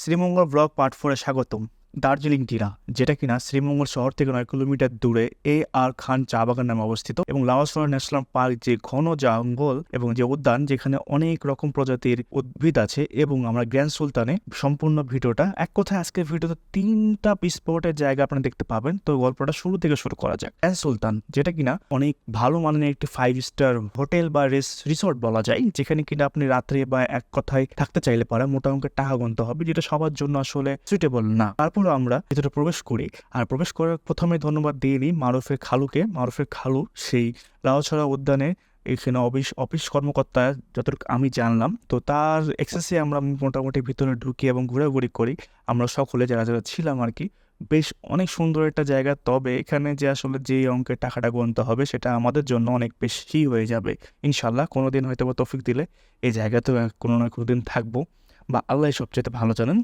Sreemangal blog part ফোরে স্বাগতম। দার্জিলিং টিরা, যেটা কিনা শ্রীমঙ্গল শহর থেকে নয় কিলোমিটার দূরে এ আর খান চা বাগান নামে অবস্থিত এবং লাওয়াসোরা ন্যাশনাল পার্ক যে ঘন জঙ্গল এবং যে উদ্যান যেখানে অনেক রকম প্রজাতির উদ্ভিদ আছে এবং আমরা গ্র্যান্ড সুলতানে সম্পূর্ণ ভিডিওটা, এক কথায় আজকের ভিডিওতে তিনটা স্পটের জায়গা আপনারা দেখতে পাবেন। তো গল্পটা শুরু থেকে শুরু করা যাক। গ্র্যান্ড সুলতান, যেটা কিনা অনেক ভালো মানের একটি ফাইভ স্টার হোটেল বা রিসোর্ট বলা যায়, যেখানে কিনা আপনি রাত্রে বা এক কথায় থাকতে চাইলে পারে মোটা টাকা গুনতে হবে, যেটা সবার জন্য আসলে সুইটেবল না। তারপর আমরা ভিতরে প্রবেশ করি। আর প্রবেশ করার প্রথমে ধন্যবাদ দিয়ে নিই মারুফের খালুকে। মারুফের খালু সেই লাউছড়া উদ্যানে এখানে অফিস অফিস কর্মকর্তা যতটুকু আমি জানলাম। তো তার এক্সেসে আমরা মোটামুটি ভিতরে ঢুকি এবং ঘোরাঘুরি করি। আমরা সকলে যারা যারা ছিলাম আর কি বেশ অনেক সুন্দর একটা জায়গা। তবে এখানে যে আসলে যে অঙ্কের টাকাটা গুনতে হবে সেটা আমাদের জন্য অনেক বেশি হয়ে যাবে। ইনশাল্লাহ কোনো দিন হয়তো বা তফিক দিলে এই জায়গাতেও কোনো না কোনো দিন থাকব। বা আল্লাহ সবচেয়ে ভালো জানেন।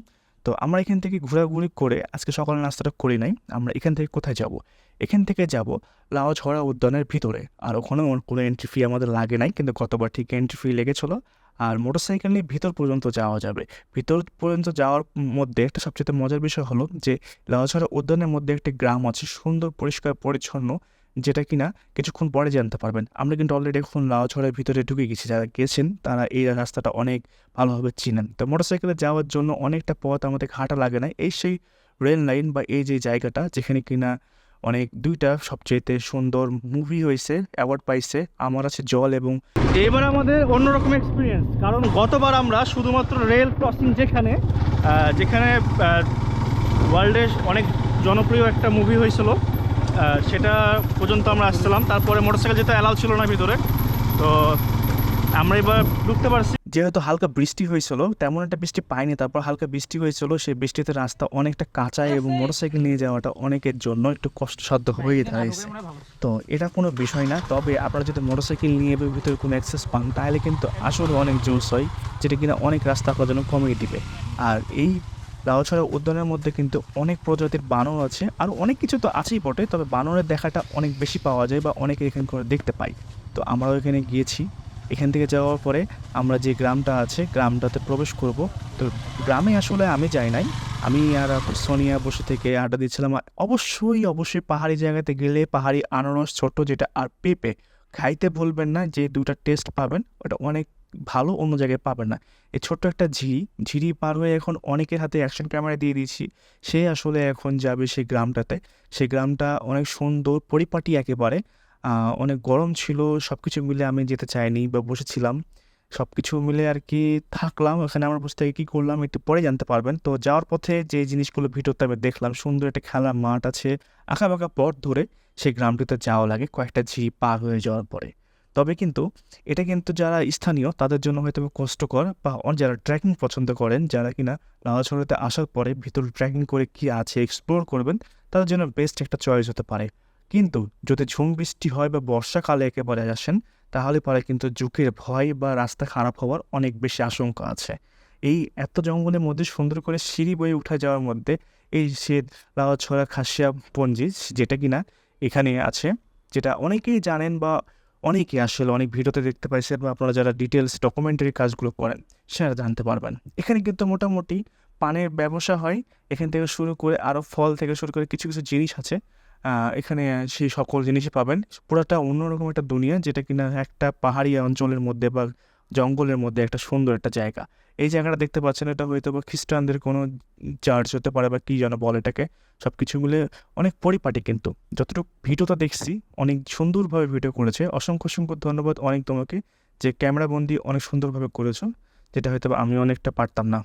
তো আমরা এখান থেকে ঘোরাঘুরি করে আজকে সকালের নাস্তাটা করি নাই। আমরা এখান থেকে কোথায় যাব? এখান থেকে যাব লাও ছড়া উদ্যানের ভিতরে। আর ওখানে কোনো এন্ট্রি ফি আমাদের লাগে নাই, কিন্তু গতবার ঠিক এন্ট্রি ফি লেগেছিলো। আর মোটরসাইকেল নিয়ে ভিতর পর্যন্ত যাওয়া যাবে। ভিতর পর্যন্ত যাওয়ার মধ্যে একটা সবচেয়ে মজার বিষয় হলো যে লাউছড়া উদ্যানের মধ্যে একটি গ্রাম আছে, সুন্দর, পরিষ্কার, পরিচ্ছন্ন। যেটা কিনা কিছুক্ষণ পরে জানতে পারবেন। আমরা কিন্তু অলরেডি এখন লাউছড়ার ভিতরে ঢুকে গেছি। যারা গেছেন, তারা এই রাস্তাটা অনেক ভালোভাবে চিনেন। তো মোটরসাইকেলে যাওয়ার জন্য অনেকটা পথ আমাদের হাঁটা লাগে না। এই সেই রেল লাইন বা এই যে জায়গাটা, যেখানে কিনা অনেক দুইটা সবচেয়েতে সুন্দর মুভি হয়েছে অ্যাওয়ার্ড পাইছে, আমার আছে জল এবং এবার আমাদের অন্যরকম এক্সপিরিয়েন্স কারণ গতবার আমরা শুধুমাত্র রেল ক্রসিং যেখানে যেখানে ওয়ার্ল্ডের অনেক জনপ্রিয় একটা মুভি হয়েছিল। সেটা পর্যন্ত আমরা আসছিলাম। তারপরে মোটরসাইকেল যেতে অ্যালাউ ছিল না ভিতরে। তো আমরা এবার ঢুকতে পারছি। যেহেতু হালকা বৃষ্টি হয়েছিল, তেমন একটা বৃষ্টি পাইনি, তারপর হালকা বৃষ্টি হয়েছিল, সেই বৃষ্টিতে রাস্তা অনেকটা কাঁচা এবং মোটরসাইকেল নিয়ে যাওয়াটা অনেকের জন্য একটু কষ্টসাধ্য হয়ে দাঁড়িয়েছে। তো এটা কোনো বিষয় না, তবে আপনারা যদি মোটরসাইকেল নিয়ে ভিতরে কোনো অ্যাক্সেস পান, তাহলে কিন্তু আসলে অনেক জোস হয় যেটা কিনা অনেক রাস্তা আপনার জন্য কমিয়ে দিবে। আর এই লাউছড়া উদ্যানের মধ্যে কিন্তু অনেক প্রজাতির বানর আছে, আর অনেক কিছু তো আছেই বটে, তবে বানরের দেখাটা অনেক বেশি পাওয়া যায় বা অনেকে এখানে করে দেখতে পাই। তো আমরাও এখানে গিয়েছি। এখান থেকে যাওয়ার পরে আমরা যে গ্রামটা আছে, গ্রামটাতে প্রবেশ করব। তো গ্রামে আসলে আমি যাই নাই। আমি আর সোনিয়া বসে থেকে আড্ডা দিচ্ছিলাম। আর অবশ্যই অবশ্যই পাহাড়ি জায়গাতে গেলে পাহাড়ি আনারস ছোট যেটা আর পেঁপে, খাইতে ভুলবেন না, যে দুটা টেস্ট পাবেন, ওটা অনেক ভালো অন্য জায়গায় পাবেন না। এই ছোট্ট একটা ঝিরি ঝিরি পার হয়ে এখন অনেকের হাতে অ্যাকশন ক্যামেরা দিয়ে দিয়েছি। সে আসলে এখন যাবে সেই গ্রামটাতে। সেই গ্রামটা অনেক সুন্দর, পরিপাটি একেবারে। অনেক গরম ছিল সব কিছু মিলে আমি যেতে চাইনি বা বসেছিলাম। সব কিছু মিলে আর কি থাকলাম। ওখানে আমার বসে থেকে কী করলাম একটু পরে জানতে পারবেন। তো যাওয়ার পথে যে জিনিসগুলো ভিডিওতে আমি দেখলাম, সুন্দর একটা খেলার মাঠ আছে আঁকা বাঁকা পথ ধরে সেই গ্রামটিতে যাওয়া লাগে। কয়েকটা ঝি পার হয়ে যাওয়ার পরে। তবে কিন্তু এটা কিন্তু যারা স্থানীয়, তাদের জন্য হয়তো কষ্টকর বা যারা ট্রেকিং পছন্দ করেন, যারা কিনা লাউছড়াতে আসার পরে ভিতরে ট্রেকিং করে কি আছে এক্সপ্লোর করবেন, তাদের জন্য বেস্ট একটা চয়েস হতে পারে। কিন্তু যদি ঝুম বৃষ্টি হয় বা বর্ষাকালে একেবারে আসেন, তাহলে পরে কিন্তু ঝুঁকির ভয় বা রাস্তা খারাপ হওয়ার অনেক বেশি আশঙ্কা আছে। এই এত জঙ্গলের মধ্যে সুন্দর করে সিঁড়ি বয়ে উঠে যাওয়ার মধ্যে এই সে লাউছড়া খাসিয়া পঞ্জি যেটা কিনা এখানে আছে, যেটা অনেকেই জানেন বা অনেকে আসলে অনেক ভিডিওতে দেখতে পাইছেন বা আপনারা যারা ডিটেলস ডকুমেন্টারি কাজগুলো করেন সেটা জানতে পারবেন। এখানে কিন্তু মোটামুটি পানের ব্যবসা হয়। এখান থেকে শুরু করে আরও ফল থেকে শুরু করে কিছু কিছু জিনিস আছে। এখানে সেই সকল জিনিসই পাবেন। পুরোটা অন্যরকম একটা দুনিয়া যেটা কিনা একটা পাহাড়ি অঞ্চলের মধ্যে বা জঙ্গলের মধ্যে একটা সুন্দর একটা জায়গা। এই জায়গাটা দেখতে পাচ্ছেন, এটা হয়তো বা খ্রিস্টানদের কোনো চার্চ হতে পারে বা কী যেন বলে এটাকে সব কিছু মিলে অনেক পরিপাটি কিন্তু। যতটুকু ভিডিওটা দেখছি, অনেক সুন্দরভাবে ভিডিও করেছে। অসংখ্য অসংখ্য ধন্যবাদ অনেক তোমাকে যে ক্যামেরা ক্যামেরাবন্দি অনেক সুন্দরভাবে করেছ, যেটা হয়তো আমি অনেকটা পারতাম না।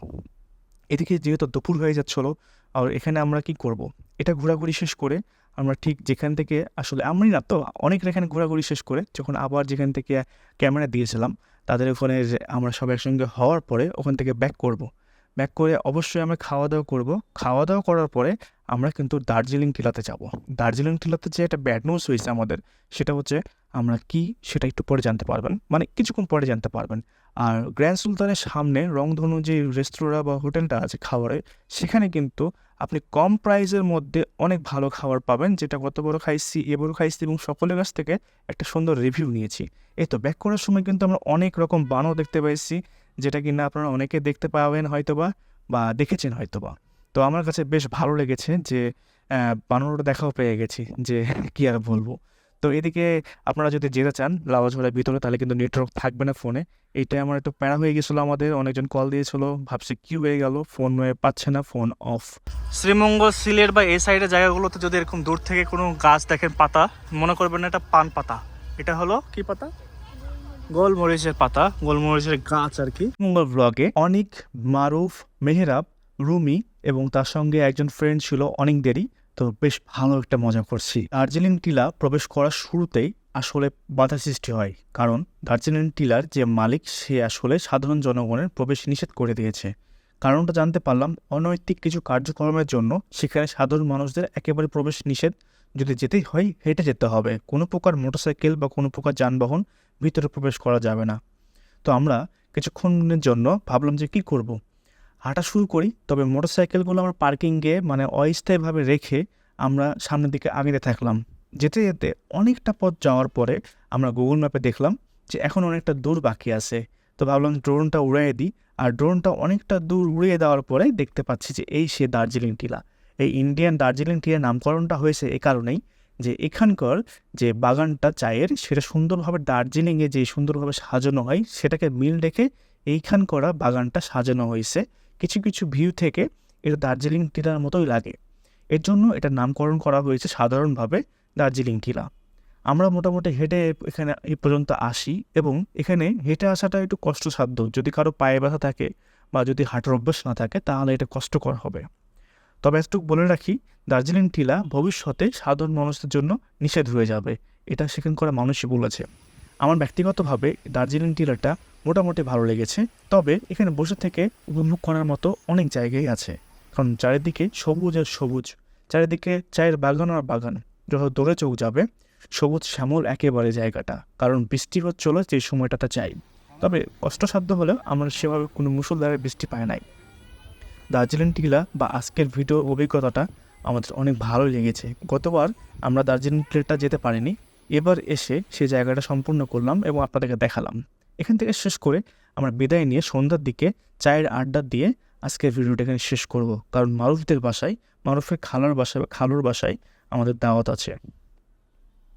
এদিকে যেহেতু দুপুর হয়ে যাচ্ছিল, আর এখানে আমরা কি করব। এটা ঘোরাঘুরি শেষ করে আমরা ঠিক যেখান থেকে, আসলে আমরাই না তো, অনেকের এখানে ঘোরাঘুরি শেষ করে, যখন আবার যেখান থেকে ক্যামেরা দিয়েছিলাম তাদের ওখানে আমরা সব একসঙ্গে হওয়ার পরে ওখান থেকে ব্যাক করব। ব্যাক করে অবশ্যই আমরা খাওয়া দাওয়া করব। খাওয়া দাওয়া করার পরে আমরা কিন্তু দার্জিলিং টিলাতে যাব। দার্জিলিং টিলাতে যে একটা ব্যাড নিউজ হয়েছে আমাদের, সেটা হচ্ছে আমরা কি সেটা একটু পরে জানতে পারবেন। মানে কিছুক্ষণ পরে জানতে পারবেন। আর গ্র্যান্ড সুলতানের সামনে রংধনু যে রেস্তোরাঁ বা হোটেলটা আছে খাবারের সেখানে কিন্তু আপনি কম প্রাইসের মধ্যে অনেক ভালো খাবার পাবেন, যেটা গত বড় খাইছি এবারও খাইছি এবং সকলের কাছ থেকে একটা সুন্দর রিভিউ নিয়েছি। এই তো ব্যাক করার সময় কিন্তু আমরা অনেক রকম বানও দেখতে পাইছি, যেটা কিনা আপনারা অনেকে দেখতে পাবেন হয়তো বা দেখেছেন হয়তো বা তো আমার কাছে বেশ ভালো লেগেছে যে বানরটা দেখাও পেয়ে গেছি যে, কি আর বলব। তো এদিকে আপনারা যদি যেতে চান লাউঝোড়ার ভিতরে তাহলে কিন্তু নেটওয়ার্ক থাকবে না ফোনে। এইটাই আমার একটু প্যারা হয়ে গেছিল আমাদের অনেকজন কল দিয়েছিল ভাবছি কি হয়ে গেল ফোন পাচ্ছে না ফোন অফ। শ্রীমঙ্গল সিলেট বা এই সাইডের জায়গাগুলোতে যদি এরকম দূর থেকে কোনো গাছ দেখেন পাতা মনে করবেন না এটা পান পাতা। এটা হলো কি পাতা? গোলমরিচের পাতা গোলমরিচের গাছ আর কি। মঙ্গল ব্লগে অনিক মারুফ মেহরাব রুমি এবং তার সঙ্গে একজন ফ্রেন্ড ছিল অনেক দেরি। তো বেশ ভালো একটা মজা করছি। দার্জিলিং টিলা প্রবেশ করার শুরুতেই আসলে বাধা সৃষ্টি হয়, কারণ দার্জিলিং টিলার যে মালিক সে আসলে সাধারণ জনগণের প্রবেশ নিষেধ করে দিয়েছে। কারণটা জানতে পারলাম, অনৈতিক কিছু কার্যক্রমের জন্য সেখানে সাধারণ মানুষদের একেবারে প্রবেশ নিষেধ যদি যেতেই হয়, হেঁটে যেতে হবে। কোনো প্রকার মোটরসাইকেল বা কোনো প্রকার যানবাহন ভিতরে প্রবেশ করা যাবে না। তো আমরা কিছুক্ষণের জন্য ভাবলাম যে কি করব। হাঁটা শুরু করি, তবে মোটরসাইকেলগুলো আমরা পার্কিংয়ে মানে অস্থায়ীভাবে রেখে আমরা সামনের দিকে আগেতে থাকলাম। যেতে যেতে অনেকটা পথ যাওয়ার পরে আমরা গুগল ম্যাপে দেখলাম যে এখন অনেকটা দূর বাকি আছে। তো ভাবলাম ড্রোনটা উড়িয়ে দিই, আর ড্রোনটা অনেকটা দূর উড়িয়ে দেওয়ার পরে দেখতে পাচ্ছি যে এই সে দার্জিলিং টিলা। এই ইন্ডিয়ান দার্জিলিং টিলার নামকরণটা হয়েছে এ কারণেই যে এখানকার যে বাগানটা চায়ের, সেটা সুন্দরভাবে দার্জিলিংয়ে যে সুন্দরভাবে সাজানো হয়, সেটাকে মিল রেখে এইখান করা বাগানটা সাজানো হয়েছে। কিছু কিছু ভিউ থেকে এটা দার্জিলিং টিলার মতোই লাগে। এর জন্য এটা নামকরণ করা হয়েছে সাধারণভাবে দার্জিলিং টিলা। আমরা মোটামুটি হেঁটে এখানে এই পর্যন্ত আসি এবং এখানে হেঁটে আসাটা একটু কষ্টসাধ্য। যদি কারও পায়ে ব্যথা থাকে বা যদি হাঁটার অভ্যাস না থাকে, তাহলে এটা কষ্টকর হবে। তবে এতটুকু বলে রাখি, দার্জিলিং টিলা ভবিষ্যতে সাধারণ মানুষদের জন্য নিষেধ হয়ে যাবে। এটা সেখানকার মানুষই বলেছে। আমার ব্যক্তিগতভাবে দার্জিলিং টিলাটা মোটামুটি ভালো লেগেছে। তবে এখানে বসে থেকে উপভোগ করার মতো অনেক জায়গাই আছে। কারণ চারিদিকে সবুজ আর সবুজ। চারিদিকে চায়ের বাগান আর বাগান। যত দূরে চোখ যাবে, সবুজ শ্যামল একেবারে জায়গাটা। কারণ বৃষ্টি হচ্ছিল যে সময়টাতে চাই। তবে কষ্টসাধ্য হলেও আমরা সেভাবে কোনো মুসলধারে বৃষ্টি পায় নাই। দার্জিলিং টিলা বা আজকের ভিডিও অভিজ্ঞতাটা আমাদের অনেক ভালো লেগেছে। গতবার আমরা দার্জিলিং টিলাটা যেতে পারিনি। এবার এসে সে জায়গাটা সম্পূর্ণ করলাম এবং আপনাদেরকে দেখালাম। এখান থেকে শেষ করে আমরা বিদায় নিয়ে সন্ধ্যার দিকে চায়ের আড্ডা দিয়ে আজকের ভিডিওটা এখানে শেষ করব। কারণ মারুফদের বাসায়, মারুফের খালার বাসায় বা খালুর বাসায় আমাদের দাওয়াত আছে।